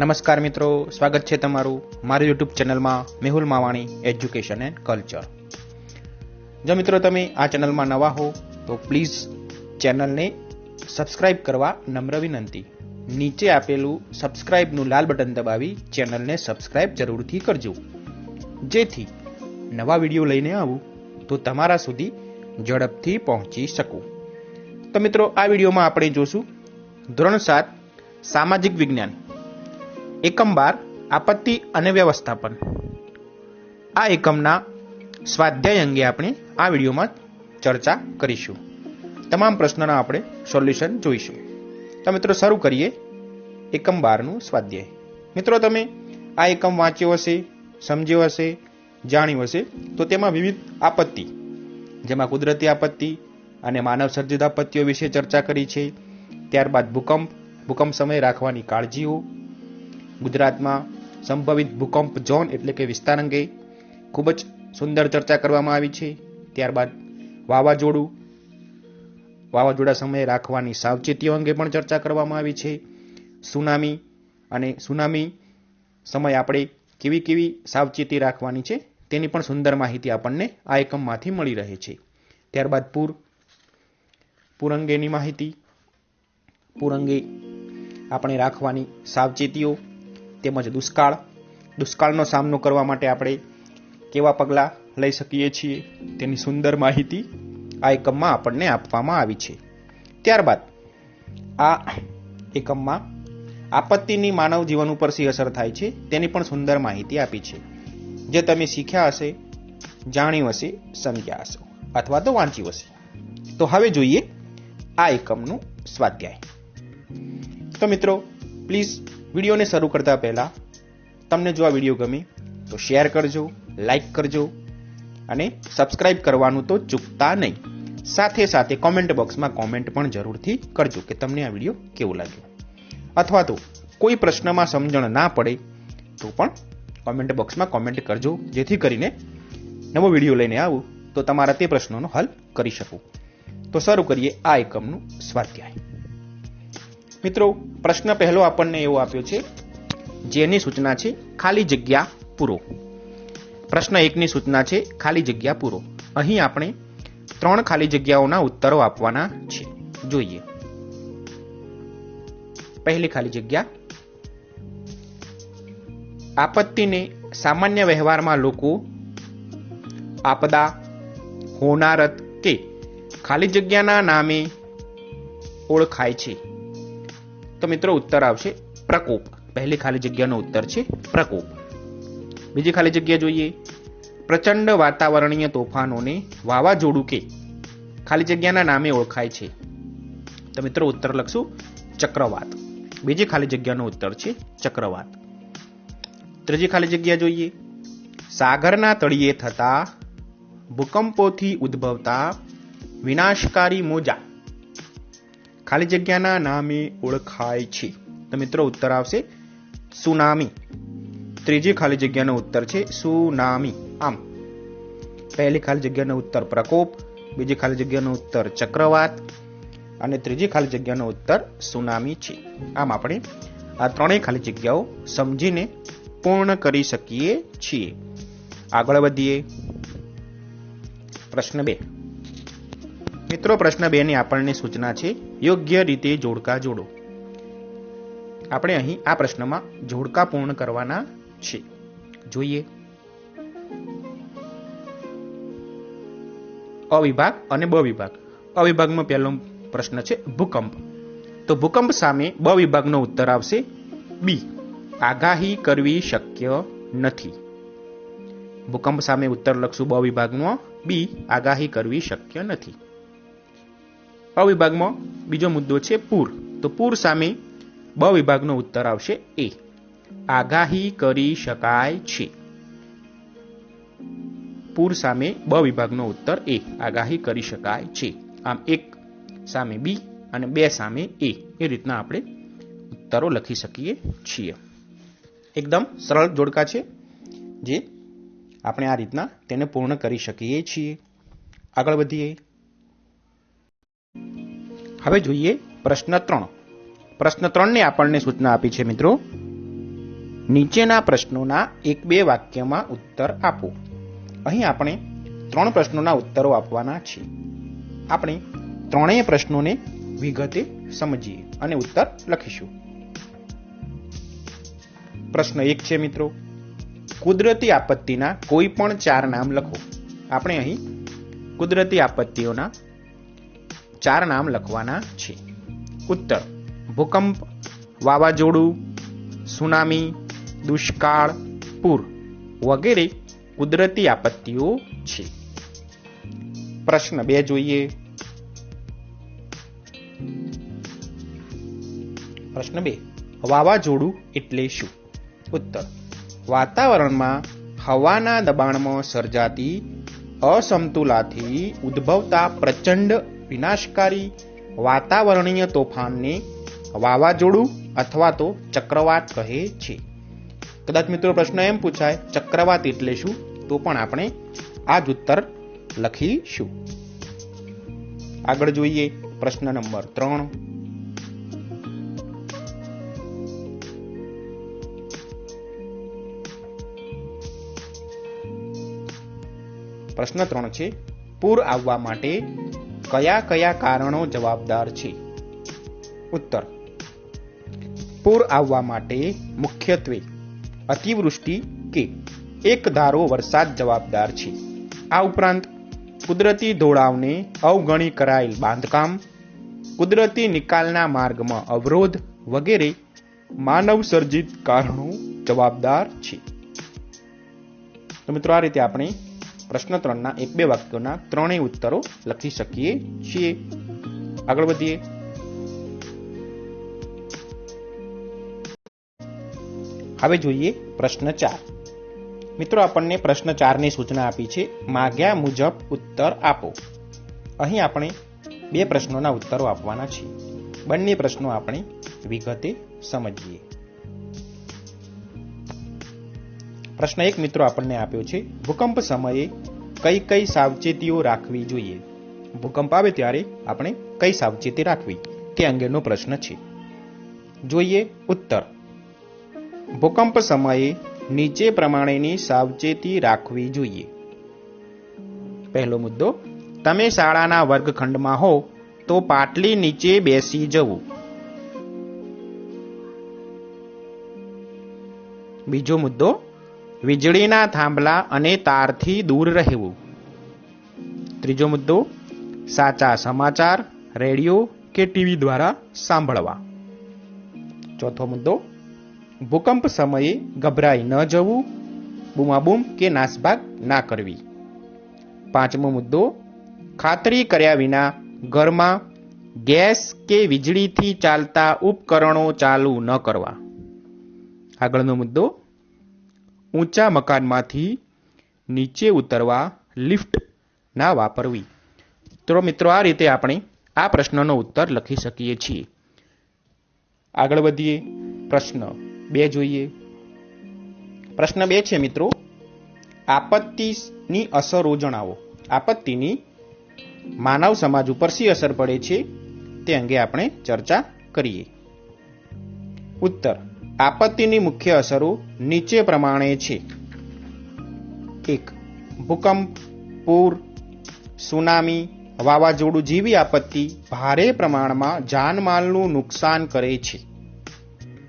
નમસ્કાર મિત્રો, સ્વાગત છે તમારું મારી યુટ્યુબ ચેનલમાં Mehul Mavani education and culture જો મિત્રો તમે આ ચેનલમાં નવા હો, તો પ્લીઝ ચેનલને સબસ્ક્રાઇબ કરવા નમ્ર વિનંતી. નીચે આપેલું સબસ્ક્રાઇબનું લાલ બટન દબાવી ચેનલને સબસ્ક્રાઇબ જરૂરથી કરજો. જેથી નવા વીડિયો લઈને આવું, તો તમારા સુધી ઝડપથી પહોંચી શકું. તો મિત્રો, આ વિડીયોમાં આપણે જોશું ધોરણ સાત, સામાજિક વિજ્ઞાન. એકમ બાર આપત્તિ અને વ્યવસ્થાપન. આ એકમના સ્વાધ્યાય અંગે આપણે આ વિડીયોમાં ચર્ચા કરીશું. તમામ પ્રશ્નોના આપણે સોલ્યુશન જોઈશું. તો મિત્રો, શરૂ કરીએ એકમ બારનું સ્વાધ્યાય. મિત્રો, તમે આ એકમ વાંચ્યો હશે, સમજ્યો હશે, જાણ્યું હશે, તો તેમાં વિવિધ આપત્તિ, જેમાં કુદરતી આપત્તિ અને માનવ સર્જિત આપત્તિઓ વિશે ચર્ચા કરી છે. ત્યારબાદ ભૂકંપ ભૂકંપ સમયે રાખવાની કાળજીઓ ગુજરાતમાં સંભવિત ભૂકંપ ઝોન એટલે કે વિસ્તાર અંગે ખૂબ જ સુંદર ચર્ચા કરવામાં આવી છે. ત્યારબાદ વાવાઝોડું, વાવાઝોડા સમયે રાખવાની સાવચેતીઓ અંગે પણ ચર્ચા કરવામાં આવી છે. સુનામી અને સુનામી સમય આપણે કેવી કેવી સાવચેતી રાખવાની છે તેની પણ સુંદર માહિતી આપણને આ એકમમાંથી મળી રહે છે. ત્યારબાદ પૂર પૂર અંગેની માહિતી, પૂર અંગે આપણે રાખવાની સાવચેતીઓ તેમજ દુષ્કાળ. દુષ્કાળનો સામનો કરવા માટે આપણે કેવા પગલાં લઈ શકીએ છીએ તેની સુંદર માહિતી આ એકમમાં આપણને આપવામાં આવી છે. ત્યારબાદ આ એકમમાં આપત્તિની માનવ જીવન ઉપર શી અસર થાય છે તેની પણ સુંદર માહિતી આપી છે. જે તમે શીખ્યા હશે, જાણ્યું હશે, સમજ્યા હશો અથવા તો વાંચ્યું હશે. તો હવે જોઈએ આ એકમનું સ્વાધ્યાય. તો મિત્રો પ્લીઝ વિડીયોને શરૂ કરતા પહેલાં, તમને જો આ વીડિયો ગમે, તો શેર કરજો, લાઈક કરજો અને સબસ્ક્રાઇબ કરવાનું તો ચૂકતા નહીં. સાથે સાથે કોમેન્ટ બોક્સમાં કોમેન્ટ પણ જરૂરથી કરજો કે તમને આ વીડિયો કેવો લાગ્યો. અથવા તો કોઈ પ્રશ્નમાં સમજણ ના પડે, તો પણ કોમેન્ટ બોક્સમાં કોમેન્ટ કરજો, જેથી કરીને નવો વીડિયો લઈને આવું, તો તમારા તે પ્રશ્નોનો હલ કરી શકું. તો શરૂ કરીએ આ એકમનું સ્વાધ્યાય. મિત્રો, પ્રશ્ન પહેલો આપણને એવો આપ્યો છે, જેની સૂચના છે, ખાલી જગ્યા પૂરો. પ્રશ્ન એકની સૂચના છે, ખાલી જગ્યા પૂરો. અહીં આપણે ત્રણ ખાલી જગ્યાઓના ઉત્તરો આપવાના છે. જોઈએ. પહેલી ખાલી જગ્યા. આપત્તિને સામાન્ય વ્યવહારમાં લોકો આપદા, હોનારત કે ખાલી જગ્યાના નામે ઓળખાય છે. તો મિત્રો ઉત્તર આવશે પ્રકોપ. પહેલી ખાલી જગ્યાનો ઉત્તર છે પ્રકોપ. બીજી ખાલી જગ્યા જોઈએ. પ્રચંડ વાતાવરણીય તોફાનોને વાવાઝોડું કે ખાલી જગ્યાના નામે ઓળખાય છે. તો મિત્રો ઉત્તર લખશું ચક્રવાત. બીજી ખાલી જગ્યાનો ઉત્તર છે ચક્રવાત. ત્રીજી ખાલી જગ્યા જોઈએ. સાગરના તળિયે થતા ભૂકંપોથી ઉદ્ભવતા વિનાશકારી મોજા. ખાલી જગ્યાના નામે ઓળખાય છે. તો મિત્રો ઉત્તર આવશે સુનામી. ત્રીજી ખાલી જગ્યાનો ઉત્તર છે સુનામી. આમ, પહેલી ખાલી જગ્યાનો ઉત્તર પ્રકોપ, બીજી ખાલી જગ્યાનો ઉત્તર ચક્રવાત અને ત્રીજી ખાલી જગ્યાનો ઉત્તર સુનામી છે. આમ આપણે આ ત્રણેય ખાલી જગ્યાઓ સમજીને પૂર્ણ કરી શકીએ છીએ. આગળ વધીએ. પ્રશ્ન બે. મિત્રો, પ્રશ્ન બે ની આપણને સૂચના છે, યોગ્ય રીતે જોડકા જોડો. આપણે અહીં આ પ્રશ્નમાં જોડકા પૂર્ણ કરવાના છે. જોઈએ. અવિભાગ અને બ વિભાગ અવિભાગમાં પહેલો પ્રશ્ન છે, ભૂકંપ. તો ભૂકંપ સામે બ વિભાગનો ઉત્તર આવશે, બી. આગાહી કરવી શક્ય નથી. ભૂકંપ સામે ઉત્તર લખશું બ વિભાગમાં બી. આગાહી કરવી શક્ય નથી. અવિભાગમાં બીજો મુદ્દો છે પૂર. તો પૂર સામે બ વિભાગનો ઉત્તર આવશે એ. આગાહી કરી શકાય છે. પૂર સામે બ વિભાગનો ઉત્તર એ. આગાહી કરી શકાય છે. આમ એક સામે બી અને બે સામે એ. એ રીતના આપણે ઉત્તરો લખી શકીએ છીએ. એકદમ સરળ જોડકા છે જે આપણે આ રીતના તેને પૂર્ણ કરી શકીએ છીએ. આગળ વધીએ. હવે જોઈએ પ્રશ્ન ત્રણ. પ્રશ્ન ત્રણને આપણને સૂચના આપી છે મિત્રો. નીચેના પ્રશ્નોના એક બે વાક્યમાં ઉત્તર આપો. અહીં આપણે ત્રણ પ્રશ્નોના ઉત્તરો આપવાના છે. આપણે ત્રણેય પ્રશ્નોને વિગતે સમજીએ અને ઉત્તર લખીશું. પ્રશ્ન એક છે મિત્રો. કુદરતી આપત્તિના કોઈ પણ ચાર નામ લખો. આપણે અહીં કુદરતી આપત્તિઓના ચાર નામ લખવાના છે. ઉત્તર, ભૂકંપ, વાવાઝોડું, સુનામી, દુષ્કાળ, પૂર વગેરે કુદરતી આપત્તિઓ છે. પ્રશ્ન બે જોઈએ. પ્રશ્ન બે, વાવાઝોડું એટલે શું? ઉત્તર, વાતાવરણમાં હવાના દબાણમાં સર્જાતી અસમતુલાથી ઉદ્ભવતા પ્રચંડ વિનાશકારી વાતાવરણીય તોફાનને વાવાઝોડું અથવા તો ચક્રવાત કહે છે. કદાચ મિત્રો પ્રશ્ન એમ પૂછાય, ચક્રવાત એટલે શું? તો પણ આપણે આ જ ઉત્તર લખીશું. આગળ જોઈએ પ્રશ્ન નંબર ત્રણ. પ્રશ્ન ત્રણ છે, પૂર આવવા માટે કયા કયા કારણો જવાબદાર છે? ઉત્તર. પૂર આવવા માટે મુખ્યત્વે અતિવૃષ્ટિ કે એક ધારો વરસાદ જવાબદાર છે. આ ઉપરાંત કુદરતી ધોળાવને અવગણી કરાયેલ બાંધકામ, કુદરતી નિકાલના માર્ગમાં અવરોધ વગેરે માનવ સર્જિત કારણો જવાબદાર છે. તો મિત્રો, આ રીતે આપણે પ્રશ્ન ત્રણના એક બે વાક્યોના ત્રણેય ઉત્તરો લખી શકીએ છીએ. આગળ વધીએ. હવે જોઈએ પ્રશ્ન ચાર. મિત્રો, આપણને પ્રશ્ન ચારની સૂચના આપી છે. માગ્યા મુજબ ઉત્તર આપો. અહીં આપણે બે પ્રશ્નોના ઉત્તરો આપવાના છે બંને પ્રશ્નો આપણે વિગતે સમજીએ. પ્રશ્ન એક મિત્રો આપણને આપ્યો છે, ભૂકંપ સમયે કઈ કઈ સાવચેતીઓ રાખવી જોઈએ? ભૂકંપ આવે ત્યારે આપણે કઈ સાવચેતી રાખવી તે અંગેનો પ્રશ્ન છે. જોઈએ ઉત્તર. ભૂકંપ સમયે નીચે પ્રમાણેની સાવચેતી રાખવી જોઈએ. પહેલો મુદ્દો, તમે શાળાના વર્ગખંડમાં હો તો પાટલી નીચે બેસી જવું. બીજો મુદ્દો વીજળીના થાંભલા અને તારથી દૂર રહેવું. ત્રીજો મુદ્દો, સાચા સમાચાર, રેડિયો કે ટીવી દ્વારા સાંભળવા. ચોથો મુદ્દો, ભૂકંપ સમયે ગભરાઈ ન જવું, બૂમાબૂમ કે નાસભાગ ના કરવી. પાંચમો મુદ્દો, ખાતરી કર્યા વિના ઘરમાં ગેસ કે વીજળીથી ચાલતા ઉપકરણો ચાલુ ન કરવા. આગળનો મુદ્દો ઊંચા મકાનમાંથી નીચે ઉતરવા લિફ્ટ ના વાપરવી. તો મિત્રો, આ રીતે આપણે આ પ્રશ્નનો ઉત્તર લખી શકીએ છીએ. આગળ વધીએ. પ્રશ્ન બે જોઈએ. પ્રશ્ન બે છે મિત્રો, આપત્તિની અસરો જણાવો. આપત્તિની માનવ સમાજ ઉપર શી અસર પડે છે તે અંગે આપણે ચર્ચા કરીએ. ઉત્તર આપત્તિની મુખ્ય અસરો નીચે પ્રમાણે છે. એક, ભૂકંપ, પૂર, સુનામી, વાવાઝોડું જેવી આપત્તિ ભારે પ્રમાણમાં જાનમાલનું નુકસાન કરે છે.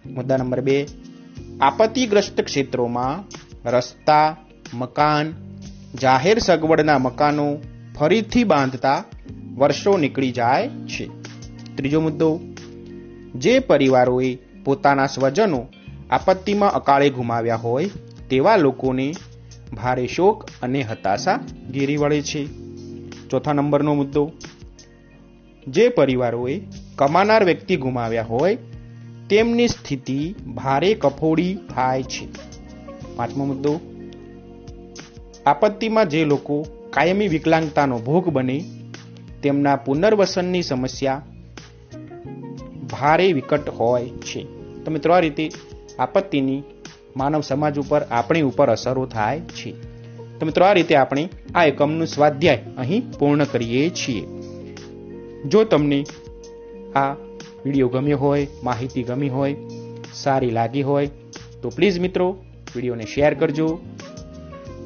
મુદ્દા નંબર બે, આપત્તિગ્રસ્ત ક્ષેત્રોમાં રસ્તા, મકાન, જાહેર સગવડના મકાનો ફરીથી બાંધતા વર્ષો નીકળી જાય છે. ત્રીજો મુદ્દો, જે પરિવારોએ પોતાના સ્વજનો આપત્તિમાં અકાળે ગુમાવ્યા હોય તેવા લોકોને ભારે શોક અને હતાશા ઘેરી વળે છે. ચોથા નંબરનો મુદ્દો. જે પરિવારોએ કમાનાર વ્યક્તિ ગુમાવ્યા હોય તેમની સ્થિતિ ભારે કફોડી થાય છે. પાંચમો મુદ્દો. આપત્તિમાં જે લોકો કાયમી વિકલાંગતાનો ભોગ બને તેમના પુનર્વસનની સમસ્યા ભારે વિકટ હોય છે. તો મિત્રો આ રીતે આપત્તિની માનવ સમાજ ઉપર, આપણી ઉપર અસરો થાય છે. તો મિત્રો આ રીતે આપણે આ એકમનું સ્વાધ્યાય અહીં પૂર્ણ કરીએ છીએ. જો તમને આ વીડિયો ગમ્યો હોય, માહિતી ગમી હોય, સારી લાગી હોય, તો પ્લીઝ મિત્રો વિડીયોને શેર કરજો.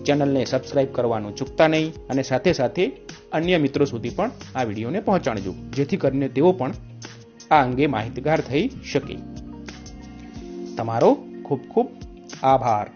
ચેનલને સબસ્ક્રાઇબ કરવાનું ચૂકતા નહીં અને સાથે સાથે અન્ય મિત્રો સુધી પણ આ વિડીયોને પહોંચાડજો, જેથી કરીને તેઓ પણ આ અંગે માહિતગાર થઈ શકે. તમારો ખૂબ ખૂબ આભાર.